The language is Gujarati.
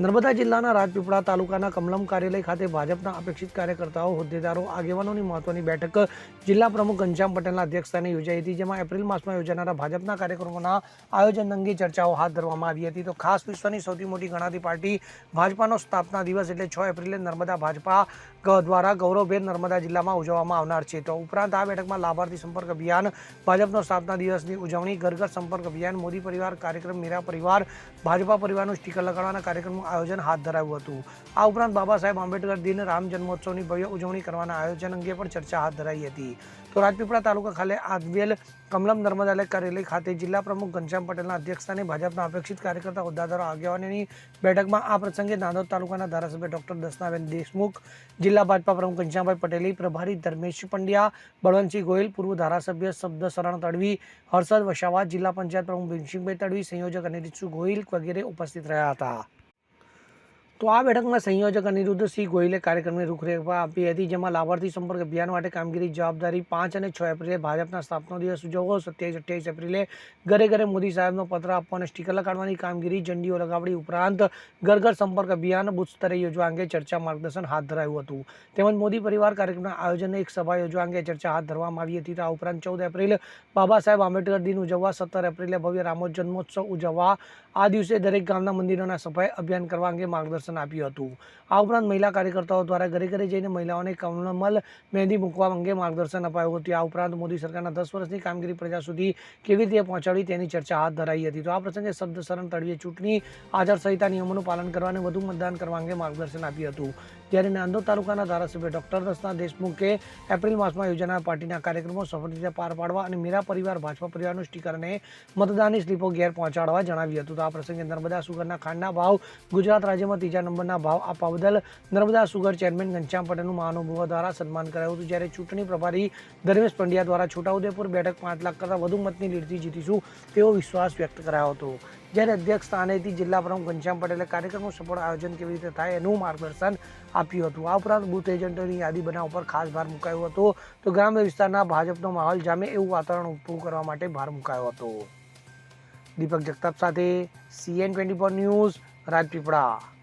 નર્મદા જિલ્લાના રાજપીપળા તાલુકાના કમલમ કાર્યાલય ખાતે ભાજપના અપેક્ષિત કાર્યકર્તાઓ, હોદ્દેદારો, આગેવાનોની મહત્વની બેઠક જિલ્લા પ્રમુખ ઘનશ્યામ પટેલના અધ્યક્ષસ્થાને યોજાઈ હતી, જેમાં એપ્રિલ માસમાં યોજાનારા ભાજપના કાર્યક્રમોના આયોજન અંગે ચર્ચાઓ હાથ ધરવામાં આવી હતી. તો ખાસ વિશ્વની સૌથી મોટી ગણાતી પાર્ટી ભાજપાનો સ્થાપના દિવસ એટલે છ એપ્રિલે નર્મદા ભાજપા દ્વારા ગૌરવભેર નર્મદા જિલ્લામાં ઉજવવામાં આવનાર છે. તો ઉપરાંત આ બેઠકમાં લાભાર્થી સંપર્ક અભિયાન, ભાજપનો સ્થાપના દિવસની ઉજવણી ઘર ઘર સંપર્ક અભિયાન, મોદી પરિવાર કાર્યક્રમ, મીરા પરિવાર, ભાજપા પરિવારનું સ્ટીકર લગાડવાના કાર્યક્રમનું આયોજન હાથ ધરાયું હતું. આ ઉપરાંત બાબા સાહેબ આંબેડકર દિન, રામ જન્મોત્સવની ભવ્ય ઉજવણી કરવાના આયોજન અંગે પણ ચર્ચા હાથ ધરાઈ હતી. તો રાજપીપળા તાલુકા ખાતે આવેલ કમલમ નર્મદાલય કાર્યાલય ખાતે જિલ્લા પ્રમુખ ઘનશ્યામ પટેલના અધ્યક્ષસ્થાને ભાજપના અપેક્ષિત કાર્યકર્તા હોદ્દાદારો, આગેવાનોની બેઠકમાં આ પ્રસંગે નાંદોદ તાલુકાના ધારાસભ્ય ડોક્ટર દસનાબેન દેશમુખ, જિલ્લા ભાજપા પ્રમુખ ઘનશ્યામભાઈ પટેલી, પ્રભારી ધર્મેશ પંડ્યા, બળવંતસિંહ ગોયલ પૂર્વ ધારાસભ્ય શબ્દ શરણ તડવી, હર્ષદ વસાવા, જિલ્લા પંચાયત પ્રમુખ ભીમસિંહભાઈ તડવી, સંયોજક અનિરીતસુ ગોયલ વગેરે ઉપસ્થિત રહ્યા હતા. તો આ બેઠકમાં સંયોજક અનિરુદ્ધ સિંહ ગોહિલે કાર્યક્રમને રૂપરેખા આપી હતી, જેમાં લાભાર્થી સંપર્ક અભિયાન માટે કામગીરી જવાબદારી પાંચ અને છ એપ્રિલે ભાજપના સ્થાપનો દિવસ ઉજવવો, સત્યાવીસ અઠ્યાવીસ એપ્રિલે ઘરે ઘરે મોદી સાહેબનો પત્ર આપવાનો સ્ટીકર લગાડવાની કામગીરી ઝંડીઓ લગાવડી ઉપરાંત ઘર ઘર સંપર્ક અભિયાન બુથ સ્તરે યોજવા અંગે ચર્ચા માર્ગદર્શન હાથ ધરાયું હતું. તેમજ મોદી પરિવાર કાર્યક્રમના આયોજન એક સભા યોજવા અંગે ચર્ચા હાથ ધરવામાં આવી હતી. આ ઉપરાંત ચૌદ એપ્રિલ બાબા સાહેબ આંબેડકર દિન ઉજવવા, સત્તર એપ્રિલે ભવ્ય રામો જન્મોત્સવ ઉજવવા, આ દિવસે દરેક ગામના મંદિરોના સફાઈ અભિયાન કરવા અંગે માર્ગદર્શન આપ્યું હતું. આ ઉપરાંત મહિલા કાર્યકર્તાઓ દ્વારા ઘરે ઘરે જઈને મહિલાઓને કમલમલ મહેંદી મૂકવા અંગે માર્ગદર્શન અપાયું હતું. આ ઉપરાંત મોદી સરકારના દસ વર્ષની કામગીરી પ્રજા સુધી કેવી રીતે પહોંચાડી તેની ચર્ચા હાથ ધરાઈ હતી. તો આ પ્રસંગે શબ્દ શરણ તળવીએ ચૂંટણી આચારસંહિતા નિયમોનું પાલન કરવા અને વધુ મતદાન કરવા અંગે માર્ગદર્શન આપ્યું હતું. જ્યારે નાંદોદ તાલુકાના ધારાસભ્ય ડોક્ટર દસના દેશમુખે એપ્રિલ માસમાં યોજાનાર પાર્ટીના કાર્યક્રમો સફળ રીતે પાર પાડવા અને મેરા પરિવાર, ભાજપા પરિવારનું સ્ટીકર અને મતદાનની સ્લીપો ઘેર પહોંચાડવા જણાવ્યું હતું. તો આ પ્રસંગે નર્મદા સુગરના ખાંડના ભાવ ગુજરાત રાજ્યમાં ત્રીજા નંબરના ભાવ આપવા બદલ નર્મદા સુગર ચેરમેન ઘનશ્યામ પટેલનું મહાનુભાવો દ્વારા સન્માન કરાયું હતું. જ્યારે ચૂંટણી પ્રભારી ધર્મેશ પંડ્યા દ્વારા છોટાઉદેપુર બેઠક પાંચ લાખ કરતાં વધુ મતની લીડથી જીતીશું તેવો વિશ્વાસ વ્યક્ત કરાયો હતો. જ્યારે અધ્યક્ષ સ્થાનેથી જિલ્લા પ્રમુખ ઘનશ્યામ પટેલે કાર્યક્રમનું સફળ આયોજન કેવી રીતે થાય એનું માર્ગદર્શન આપ્યું હતું. આ ઉપરાંત બુથ એજન્ટોની યાદી બનાવવા પર ખાસ ભાર મુકાયો હતો. તો ગ્રામ્ય વિસ્તારના ભાજપનો માહોલ જામે એવું વાતાવરણ ઊભું કરવા માટે ભાર મુકાયો હતો. દીપક જગતાપ સાથે CN twenty four news Rajpipla.